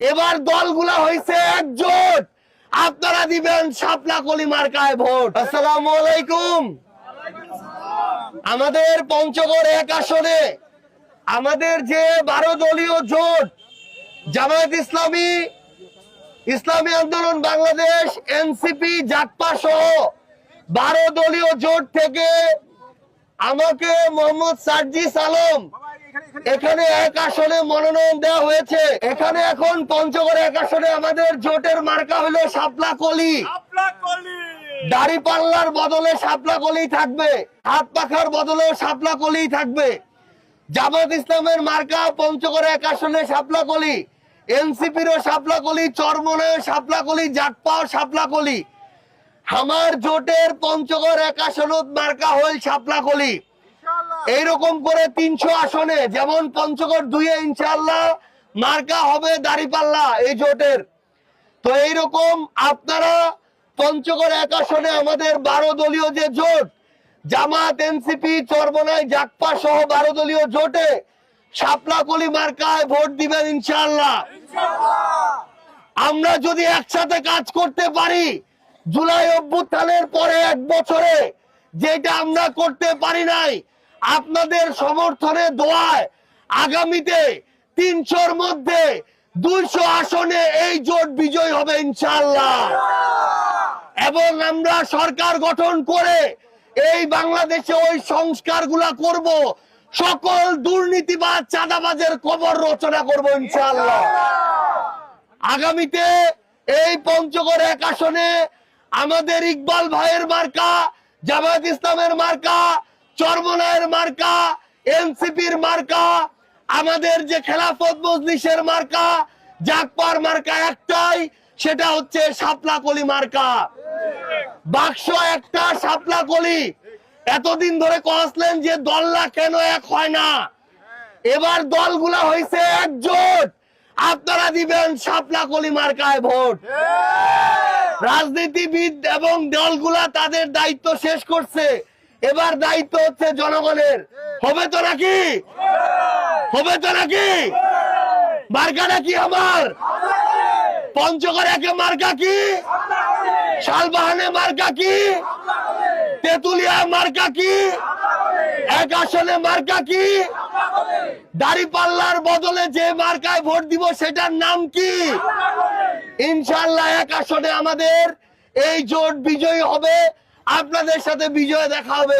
এবার দলগুলা হয়েছে একজোট। আপনারা দিবেন শাপলা কলি মার্কায় ভোট। আসসালামু আলাইকুম। আমাদের পঞ্চগড় এক আসনে আমাদের যে বারো দলীয় জোট, জামায়াত ইসলামী ইসলামী আন্দোলন, বাংলাদেশ, এনসিপি জাকপা সহ বারো দলীয় জোট থেকে আমাকে মোহাম্মদ সার্জিস আলম এখানে এক আসনে মনোনয়ন দেওয়া হয়েছে। এখানে এখন পঞ্চগড় এক আসনে আমাদের জোটের মার্কা হলো শাপলা কলি। দাড়ি পাল্লার বদলে শাপলা কলি থাকবে। হাত পাখার বদলেও শাপলা কলি থাকবে। জামাত ইসলামের মার্কা পঞ্চগড় এক আসনে শাপলা কলি। এনসিপিরও শাপলা কলি চরমনায় শাপলা কলি জাটপাও শাপলা কলি। আমার জোটের পঞ্চগড় এক আসনত মার্কা হল শাপলা কলি। এইরকম করে তিনশো আসনে, যেমন পঞ্চগড় দুইয়ে ইনশাল্লাহ মার্কা হবে দাড়িপাল্লা এই জোটের। তো এইরকম আপনারা পঞ্চগড় এক আসনে আমাদের বারো দলীয় যে জোট, জামাত এনসিপি চরবনাই জাকপা সহ বারো দলীয় জোটে শাপলাকলি মার্কায় ভোট দিবেন ইনশাল্লাহ আমরা যদি একসাথে কাজ করতে পারি, জুলাই অভ্যুত্থানের পরে এক বছরে, যেটা আমরা করতে পারি নাই আপনাদের সমর্থনে দোয়ায় আগামীতে তিনশোর মধ্যে দুইশো আসনে এই জোট বিজয় হবে ইনশাল্লাহ এবং আমরা সরকার গঠন করে এই বাংলাদেশে ওই সংস্কারগুলা করব, সকল দুর্নীতিবাজ চাঁদাবাজের কবর রচনা করব ইনশাল্লাহ আগামীতে এই পঞ্চগড় এক আসনে আমাদের ইকবাল ভাইয়ের মার্কা, জামায়াত ইসলামের মার্কা চরমনায়ের মার্কা এনসিপির মার্কা আমাদের যে খেলাফত মজলিসের মার্কা জাকপার মার্কা একটাই সেটা হচ্ছে শাপলা কলি মার্কা। বাক্স একটা শাপলা কলি। এতদিন ধরে কসলেন যে দললা কেন এক হয় না? এবার দলগুলা হয়েছে একজোট। আপনারা দিবেন শাপলা কলি মার্কায় ভোট। রাজনীতিবিদ এবং দলগুলা তাদের দায়িত্ব শেষ করছে। এবার দায়িত্ব হচ্ছে জনগণের। হবে তো নাকি? হবে তো নাকি? মার্কাটা কি আমার? পঞ্চগড় একে মার্কা কি? শালবাহানে মার্কা কি? তেতুলিয়া মার্কা কি? এক আসনে মার্কা কি? দাড়ি পাল্লার বদলে যে মার্কায় ভোট দিব সেটার নাম কি? ইনশাল্লাহ এক আসনে আমাদের এই জোট বিজয়ী হবে। আপনাদের সাথে বিজয় দেখা হবে।